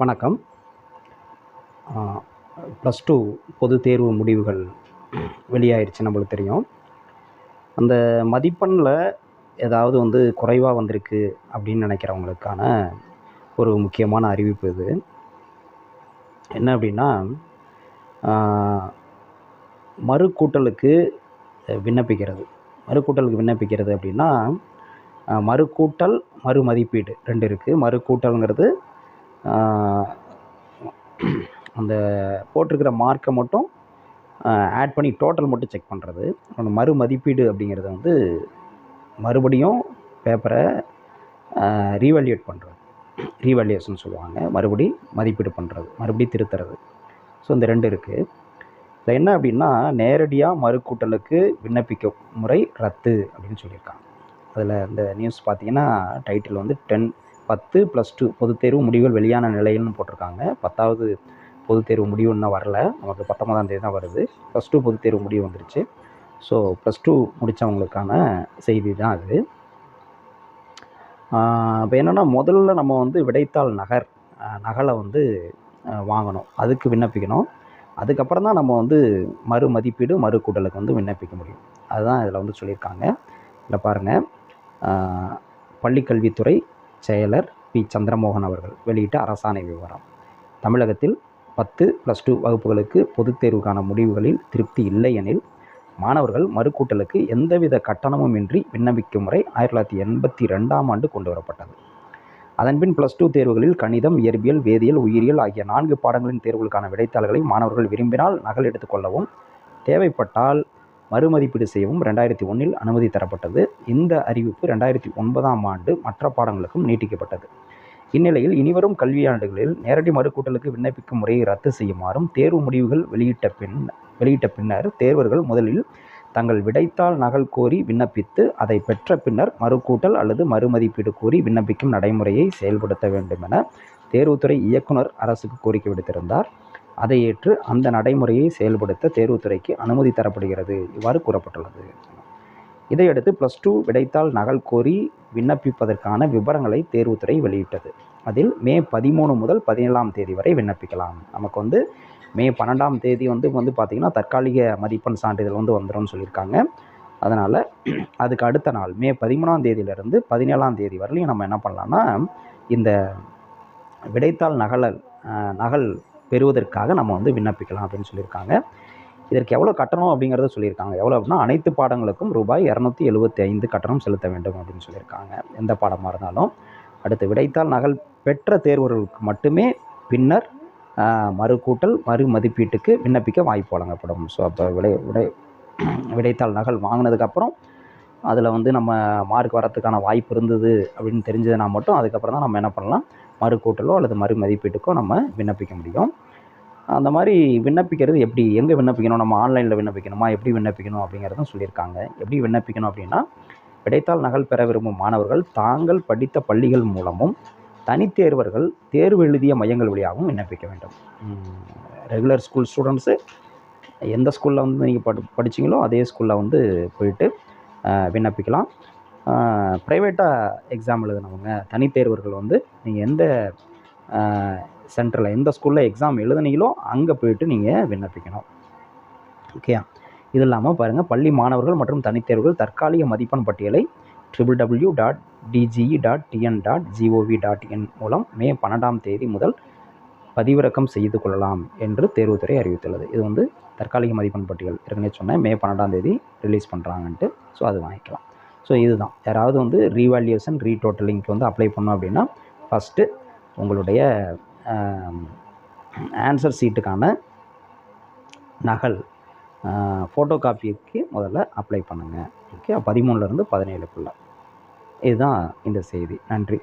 வணக்கம். Plus two பொது தேர்வு முடிவுகள் வெளியாயிடுச்சு நம்மளுக்கு தெரியும். அந்த மதிப்பெண்ணில் ஏதாவது வந்து குறைவாக வந்திருக்கு அப்படின்னு நினைக்கிறவங்களுக்கான ஒரு முக்கியமான அறிவிப்பு இது. என்ன அப்படின்னா மறுக்கூட்டலுக்கு விண்ணப்பிக்கிறது. மறுக்கூட்டலுக்கு விண்ணப்பிக்கிறது அப்படின்னா மறுக்கூட்டல் மறுமதிப்பீடு ரெண்டு இருக்குது மறுக்கூட்டலுங்கிறது அந்த போட்டிருக்கிற மார்க்கை மட்டும் ஆட் பண்ணி டோட்டல் மட்டும் செக் பண்ணுறது அந்த மறு மதிப்பீடு அப்படிங்கிறது வந்து மறுபடியும் பேப்பரை ரீவேல்யூட் பண்ணுறது ரீவேல்யூஷன் சொல்லுவாங்க. மறுபடி மதிப்பீடு பண்ணுறது மறுபடி திருத்துறது. ஸோ இந்த ரெண்டு இருக்குது இதில் என்ன அப்படின்னா நேரடியாக மறுக்கூட்டலுக்கு விண்ணப்பிக்க முறை ரத்து அப்படின்னு சொல்லியிருக்காங்க. அதில் இந்த நியூஸ் பார்த்தீங்கன்னா டைட்டில் வந்து டென் பத்து ப்ளஸ் டூ பொதுத் தேர்வு முடிவுகள் வெளியான நிலையில்னு போட்டிருக்காங்க. பத்தாவது பொதுத் தேர்வு முடிவு இன்னும் வரல. நமக்கு பத்தொன்பதாம் தேதி தான் வருது. ப்ளஸ் டூ பொதுத் தேர்வு முடிவு வந்துருச்சு. ஸோ ப்ளஸ் டூ முடித்தவங்களுக்கான செய்தி தான் அது. இப்போ என்னென்னா முதல்ல நம்ம வந்து விடைத்தாள் நகர் நகலை வந்து வாங்கணும். அதுக்கு விண்ணப்பிக்கணும். அதுக்கப்புறம் தான் நம்ம வந்து மறு மதிப்பீடு மறு கூட்டலுக்கு வந்து விண்ணப்பிக்க முடியும். அதுதான் இதில் வந்து சொல்லியிருக்காங்க. இதில் பாருங்கள் பள்ளிக்கல்வித்துறை செயலர் பி. சந்திரமோகன் அவர்கள் வெளியிட்ட அரசாணை விவரம். தமிழகத்தில் பத்து ப்ளஸ் டூ வகுப்புகளுக்கு பொதுத் தேர்வுக்கான முடிவுகளில் திருப்தி இல்லை எனில் மாணவர்கள் மறுக்கூட்டலுக்கு எந்தவித கட்டணமும் இன்றி விண்ணப்பிக்கும் முறை ஆயிரத்தி தொள்ளாயிரத்தி எண்பத்தி ரெண்டாம் ஆண்டு கொண்டு வரப்பட்டது அதன்பின் ப்ளஸ் டூ தேர்வுகளில் கணிதம் இயற்பியல் வேதியியல் உயிரியல் ஆகிய நான்கு பாடங்களின் தேர்வுகளுக்கான விடைத்தாள்களை மாணவர்கள் விரும்பினால் நகல் எடுத்துக்கொள்ளவும் தேவைப்பட்டால் மறுமதிப்பீடு செய்யவும் ரெண்டாயிரத்தி ஒன்றில் அனுமதி தரப்பட்டது. இந்த அறிவிப்பு ரெண்டாயிரத்தி ஒன்பதாம் ஆண்டு மற்ற பாடங்களுக்கும் நீட்டிக்கப்பட்டது. இந்நிலையில் இனிவரும் கல்வியாண்டுகளில் நேரடி மறுக்கூட்டலுக்கு விண்ணப்பிக்கும் முறையை ரத்து செய்யுமாறும் தேர்வு முடிவுகள் வெளியிட்ட பின் வெளியிட்ட பின்னர் தேர்வர்கள் முதலில் தங்கள் விடைத்தாள் நகல் கோரி விண்ணப்பித்து அதை பெற்ற பின்னர் மறுக்கூட்டல் அல்லது மறுமதிப்பீடு கோரி விண்ணப்பிக்கும் நடைமுறையை செயல்படுத்த வேண்டும் என தேர்வுத்துறை இயக்குனர் அரசுக்கு கோரிக்கை விடுத்திருந்தார். அதை ஏற்று அந்த நடைமுறையை செயல்படுத்த தேர்வுத்துறைக்கு அனுமதி தரப்படுகிறது. இவ்வாறு கூறப்பட்டுள்ளது. இதையடுத்து ப்ளஸ் டூ விடைத்தாள் நகல் கோரி விண்ணப்பிப்பதற்கான விவரங்களை தேர்வுத்துறை வெளியிட்டது. அதில் மே பதிமூணு முதல் பதினேழாம் தேதி வரை விண்ணப்பிக்கலாம். நமக்கு வந்து மே பன்னெண்டாம் தேதி வந்து வந்து பார்த்திங்கன்னா தற்காலிக மதிப்பெண் சான்றிதழ் வந்து வந்துடும்னு சொல்லியிருக்காங்க. அதனால் அதுக்கு அடுத்த நாள் மே பதிமூணாம் தேதியிலிருந்து பதினேழாம் தேதி வரலையும் நம்ம என்ன பண்ணலான்னா இந்த விடைத்தாள் நகலல் நகல் பெறுவதற்காக நம்ம வந்து விண்ணப்பிக்கலாம் அப்படின்னு சொல்லியிருக்காங்க. இதற்கு எவ்வளோ கட்டணம் அப்படிங்கிறத சொல்லியிருக்காங்க. எவ்வளோ அப்படின்னா அனைத்து பாடங்களுக்கும் ரூபாய் இரநூத்தி எழுபத்தி ஐந்து கட்டணம் செலுத்த வேண்டும் அப்படின்னு சொல்லியிருக்காங்க. எந்த பாடமாக இருந்தாலும். அடுத்து விடைத்தாள் நகல் பெற்ற தேர்வர்களுக்கு மட்டுமே பின்னர் மறுக்கூட்டல் மறு மதிப்பீட்டுக்கு விண்ணப்பிக்க வாய்ப்பு வழங்கப்படும். ஸோ அப்போ விடை விடை விடைத்தாள் நகல் வாங்கினதுக்கப்புறம் அதில் வந்து நம்ம மார்க் வரத்துக்கான வாய்ப்பு இருந்தது அப்படின்னு தெரிஞ்சதுனா மட்டும் அதுக்கப்புறம் தான் நம்ம என்ன பண்ணலாம்? மறுக்கூட்டலோ அல்லது மறு மதிப்பீட்டுக்கோ நம்ம விண்ணப்பிக்க முடியும். அந்த மாதிரி விண்ணப்பிக்கிறது எப்படி எங்கே விண்ணப்பிக்கணும் நம்ம ஆன்லைனில் விண்ணப்பிக்கணுமா எப்படி விண்ணப்பிக்கணும் அப்படிங்கிறதும் சொல்லியிருக்காங்க. எப்படி விண்ணப்பிக்கணும் அப்படின்னா விடைத்தாள் நகல் பெற விரும்பும் மாணவர்கள் தாங்கள் படித்த பள்ளிகள் மூலமும் தனித்தேர்வர்கள் தேர்வு எழுதிய மையங்கள் வழியாகவும் விண்ணப்பிக்க வேண்டும். ரெகுலர் ஸ்கூல் ஸ்டூடெண்ட்ஸு எந்த ஸ்கூலில் வந்து நீங்கள் படி படிச்சிங்களோ அதே ஸ்கூலில் வந்து போயிட்டு விண்ணப்பிக்கலாம். ப்ரைவேட்டாக எக்ஸாம் எழுதினவங்க தனித்தேர்வர்கள் வந்து நீங்கள் எந்த சென்டரில் எந்த ஸ்கூலில் எக்ஸாம் எழுதுனீங்களோ அங்கே போயிட்டு நீங்கள் விண்ணப்பிக்கணும். ஓகேயா இது இல்லாமல் பாருங்கள் பள்ளி மாணவர்கள் மற்றும் தனித்தேர்வுகள் தற்காலிக மதிப்பெண் பட்டியலை triple W dot DGE dot TN dot GOV dot in மூலம் மே பன்னெண்டாம் தேதி முதல் பதிவிறக்கம் செய்து கொள்ளலாம் என்று தேர்வுத்துறை அறிவித்துள்ளது. இது வந்து தற்காலிக மதிப்பெண் பட்டியல். ஏற்கனவே சொன்னேன் மே பன்னெண்டாம் தேதி ரிலீஸ் பண்ணுறாங்கன்ட்டு ஸோ அது வாங்கிக்கலாம். ஸோ இதுதான். யாராவது வந்து ரீவேல்யூஷன் ரீடோட்டலிங்க்கு வந்து அப்ளை பண்ணோம் அப்படின்னா ஃபஸ்ட்டு உங்களுடைய ஆன்சர் சீட்டுக்கான நகல் ஃபோட்டோ காப்பிக்கு முதல்ல அப்ளை பண்ணுங்கள் ஓகே பதிமூணுலேருந்து பதினேழுக்குள்ளே. இதுதான் இந்த செய்தி. நன்றி.